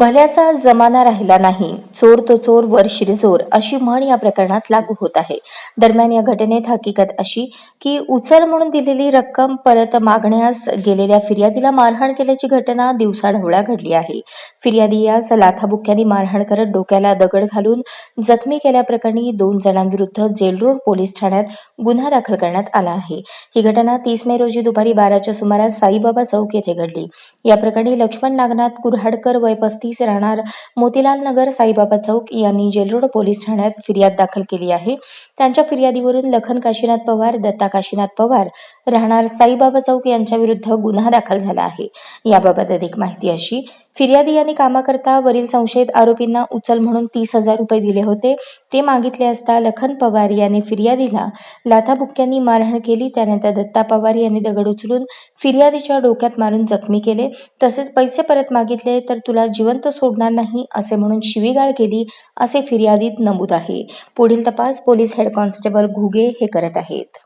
भल्याचा जमाना राहिला नाही. चोर तो चोर वर शिरजोर अशी म्हण या प्रकरणात लागू होत आहे. दरम्यान या घटनेत हकीकत अशी की उचल म्हणून दिलेली रक्कम परत मागण्यास गेलेल्या फिर्यादीला मारहाण केल्याची घटना दिवसाढवळ्या घडली आहे. फिर्यादी याच लाथाबुक्क्यांनी मारहाण करत डोक्याला दगड घालून जखमी केल्याप्रकरणी दोन जणांविरुद्ध जेलरोड पोलीस ठाण्यात गुन्हा दाखल करण्यात आला आहे. ही घटना तीस मे रोजी दुपारी बाराच्या सुमारास साईबाबा चौक येथे घडली. या प्रकरणी लक्ष्मण नागनाथ कुऱ्हाडकर वय पस्तीस राहणार. मोतीलाल नगर साईबाबा चौक यांनी जेलरोड पोलीस ठाण्यात फिर्याद दाखल केली आहे. त्यांच्या फिर्यादीवरून लखन काशीनाथ पवार दत्ता काशीनाथ पवार राहणार. साईबाबा चौक यांच्या विरुद्ध गुन्हा दाखल झाला आहे. याबाबत अधिक माहिती अशी फिर्यादी यांनी कामाकरता वरील संशयित आरोपींना उचल म्हणून तीस हजार रुपये दिले होते. ते मागितले असता लखन पवार यांनी फिर्यादीला लाथाबुक्क्यांनी मारहाण केली. त्यानंतर दत्ता पवार यांनी दगड उचलून फिर्यादीच्या डोक्यात मारून जखमी केले. तसेच पैसे परत मागितले तर तुला जिवंत सोडणार नाही असे म्हणून शिवीगाळ केली असे फिर्यादीत नमूद आहे. पुढील तपास पोलीस हेड कॉन्स्टेबल घुगे हे करत आहेत.